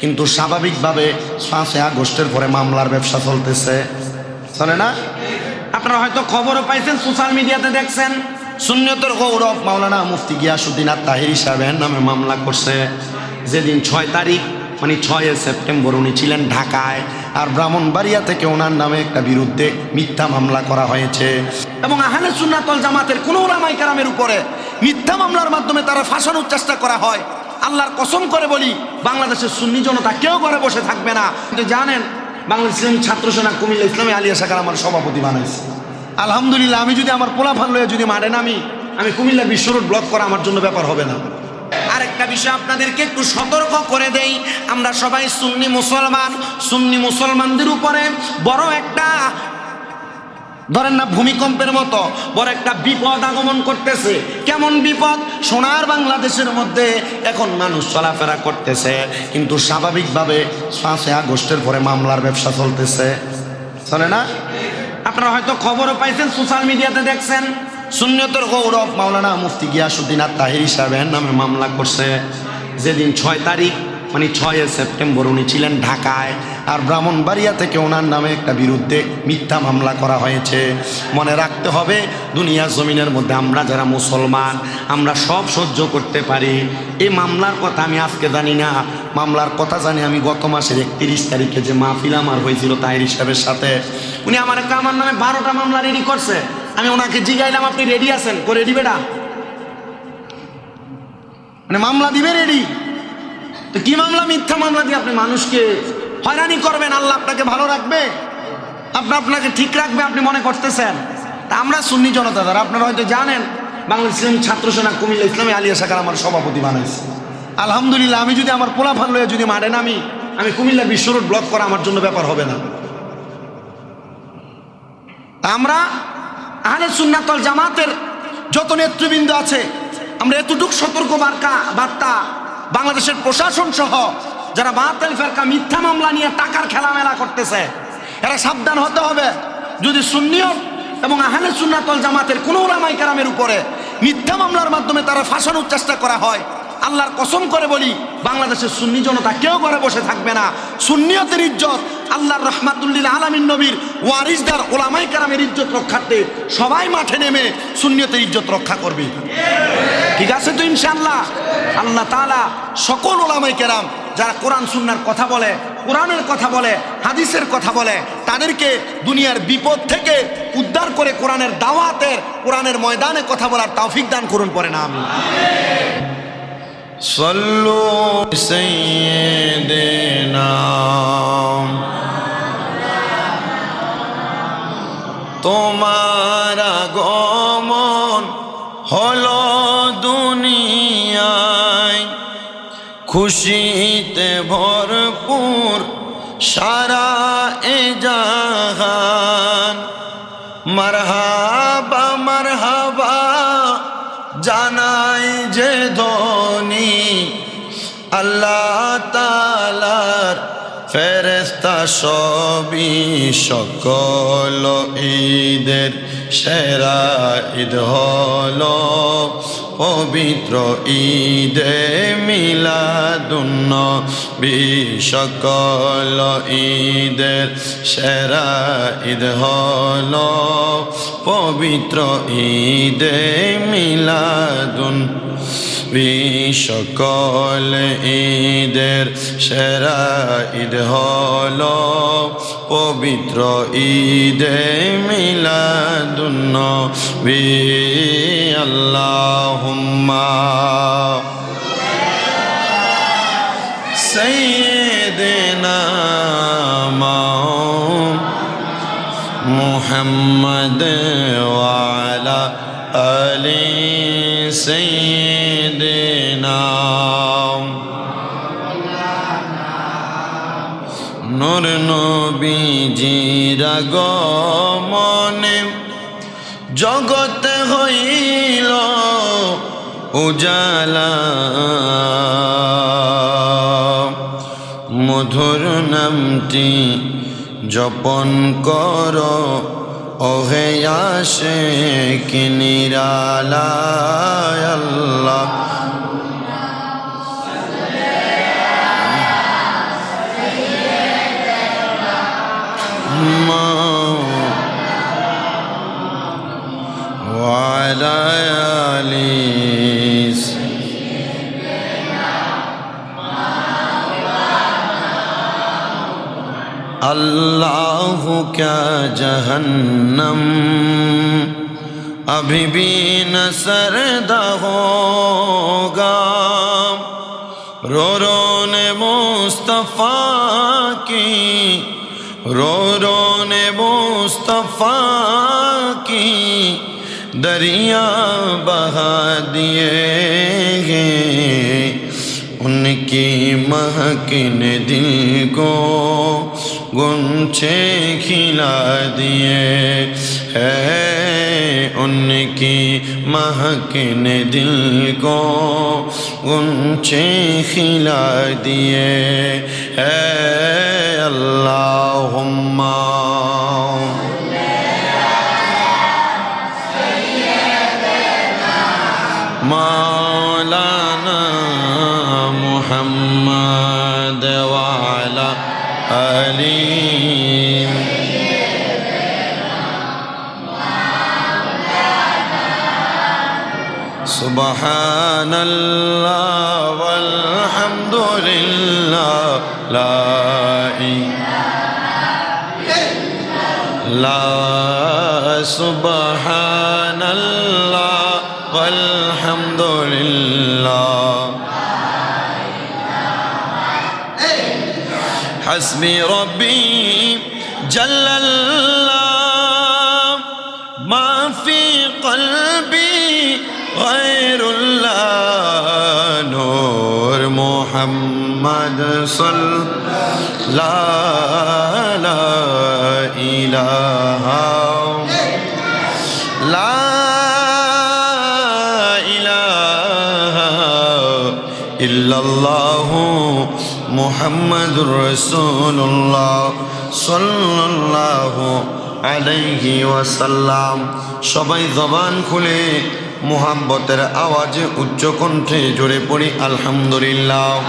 কিন্তু স্বাভাবিকভাবে পাঁচই আগস্টের পরে মামলার ব্যবসা চলতেছে। চলে না? আপনারা হয়তো খবরও পাইছেন, সোশ্যাল মিডিয়াতে দেখছেন। সুন্নতর গৌরব মাওলানা মুফতি গিয়াসুদ্দিন আর তাহির সাহেবের নামে মামলা করছে। যেদিন ছয় তারিখ মানে ছয় সেপ্টেম্বর উনি ছিলেন ঢাকায়, আর ব্রাহ্মণবাড়িয়া থেকে ওনার নামে একটা বিরুদ্ধে মিথ্যা মামলা করা হয়েছে। এবং আহলে সুন্নাতল জামাতের কোনো ওলামাই কারামের উপরে মিথ্যা মামলার মাধ্যমে তারা ফাঁসানোর চেষ্টা করা হয়। আল্লাহর কসম করে বলি, বাংলাদেশের সুন্নি জনতা কেউ ঘরে বসে থাকবে না। কিন্তু জানেন, বাংলাদেশ ইসলামী ছাত্র সেনা কুমিল্লা ইসলামী আলিয়া শাখার আমার সভাপতি বানাইছে। আলহামদুলিল্লাহ, আমি যদি আমার পোলা ফান লয়ে যদি মারে নামি, আমি কুমিল্লা বিশ্ব রোড ব্লক করা আমার জন্য ব্যাপার হবে না। আরেকটা বিষয় আপনাদেরকে একটু সতর্ক করে দেই, আমরা সবাই সুন্নি মুসলমান, সুন্নি মুসলমানদের উপরে বড় একটা ধরেন না ভূমিকম্পের মতো বড় একটা বিপদ আগমন করতেছে। কেমন বিপদ? সোনার বাংলাদেশের মধ্যে এখন মানুষ চলাফেরা করতেছে, কিন্তু স্বাভাবিকভাবে পাঁচই আগস্টের পরে মামলার ব্যবসা চলতেছে। চলে না? আপনারা হয়তো খবরও পাইছেন, সোশ্যাল মিডিয়াতে দেখছেন। সুন্নতর গৌরব মাওলানা মুফতি গিয়াসুদ্দিন আর তাহির সাহেবের নামে মামলা করছে। যেদিন ছয় তারিখ মানে ছয় সেপ্টেম্বর উনি ছিলেন ঢাকায়। আর ব্রাহ্মণবাড়িয়া থেকে ওনার নামে একটা বিরুদ্ধে মিথ্যা মামলা করা হয়েছে। মনে রাখতে হবে দুনিয়া জমিনের মধ্যে আমরা যারা মুসলমান, আমরা সব সহ্য করতে পারি। এই মামলার কথা আমি আজকে জানি না। মামলার কথা জানি আমি গত মাসের একত্রিশ তারিখে যে মাহফিল আমার হয়েছিল তাহির হিসাবের সাথে। উনি আমার একটা আমার নামে বারোটা মামলা রেডি করছে। আমি ওনাকে জিগাইলাম, আপনি রেডি আছেন? করে রেডি বেটা মানে মামলা দিবে রেডি কি মামলা, মিথ্যা মামলা দিয়ে আপনি মানুষকে হয়রানি করবেন? আল্লাহ আপনাকে ভালো রাখবে? আপনি আপনাকে ঠিক রাখবে, আপনি মনে করতেছেন? তা আমরা সুন্নি জনতা দ্বারা আপনারা হয়তো জানেন, বাংলাদেশ ইসলামী ছাত্র সেনা কুমিল্লা ইসলামী আলিয়া শাখার আমার সভাপতি বানাইছে। আলহামদুলিল্লাহ, আমি যদি আমার পোলা ফান লয়ে যদি মারে নামি, আমি কুমিল্লা বিশ্ব রোড ব্লক করা আমার জন্য ব্যাপার হবে না। আমরা আহলে সুন্নাতল জামাতের যত নেতৃবৃন্দ আছে, আমরা এতটুক সতর্ক বার্তা বার্তা বাংলাদেশের প্রশাসন সহ যারা বাহাত্তাল ফেরকা মিথ্যা মামলা নিয়ে টাকার খেলামেলা করতেছে, এরা সাবধান হতে হবে। যদি সুন্নিয়ত এবং আহলে সুন্নাতল জামাতের কোনো ওলামাই কারামের উপরে মিথ্যা মামলার মাধ্যমে তারা ফাঁসানোর চেষ্টা করা হয় আল্লাহর কসম করে বলি, বাংলাদেশের সুন্নি জনতা কেউ ঘরে বসে থাকবে না। সুন্নিয়তের ইজ্জত আল্লাহর রহমাতুল্লিল আলমিন নবীর ওয়ারিসদার ওলামাই কারামের ইজ্জত রক্ষার্থে সবাই মাঠে নেমে সুন্নিয়তের ইজ্জত রক্ষা করবে। ঠিক আছে তো ইনশাল্লাহ আল্লাহ তাআলা সকল ওলামাই কেরাম যারা কোরআন, সুন্নার কথা বলে, কোরআনের কথা বলে, হাদিসের কথা বলে, তাদেরকে দুনিয়ার বিপদ থেকে উদ্ধার করে কোরআনের দাওয়াতের, কোরআনের ময়দানে কথা বলার তৌফিক দান করুন পরে না আমি। صلوا سيدنا তোমার আগমন হলো দুনিয়ায় খুশিতে ভরপুর সারা এ জাহান মারহাবা আল্লাহ তালার ফেরেস্তা সবই সকল ঈদের সেরা ঈদ হল পবিত্র ঈদে মিলাদুন্ন বি সকল ঈদের সেরা ঈদ হল পবিত্র ঈদে মিলাদুন সকল ঈদের সেরা ঈদ হল পবিত্র ঈদে মিলাদুন্ন বি আল্লাহ মোহাম্মদ ওয়ালা آل سيدنا নূর নবীজির আগমনে জগতে হইল উজালা মধুর নামটি জপন কর ওহে আসে কি নিরালা আল্লাহ। اللہ کیا جہنم ابھی بھی نہ سرد ہوگا۔ رو رو نے مصطفیٰ کی، رو رو نے مصطفیٰ کی دریا بہا دیے ہیں۔ ان کی مہک نے دل کو गुंछे खिला दिए है उनकी महक ने दिल को गुंछे खिला दिए है अल्लाहुम्मा मौलाना मुहम्मद वाला अली سبحان الله والحمد لله. لا لا سبحان الله والحمد لله. حسبي ربي جل الله. ما في قلبي غير الله نور محمد صلى لا لا إله لا إله إلا الله. মোহাম্মদুর রসুল্লাহ সাল্লাহ আলাইহি ওয়াসাল্লাম। সবাই জবান খুলে মোহাব্বতের আওয়াজে উচ্চকণ্ঠে জোরে পড়ি আলহামদুলিল্লাহ।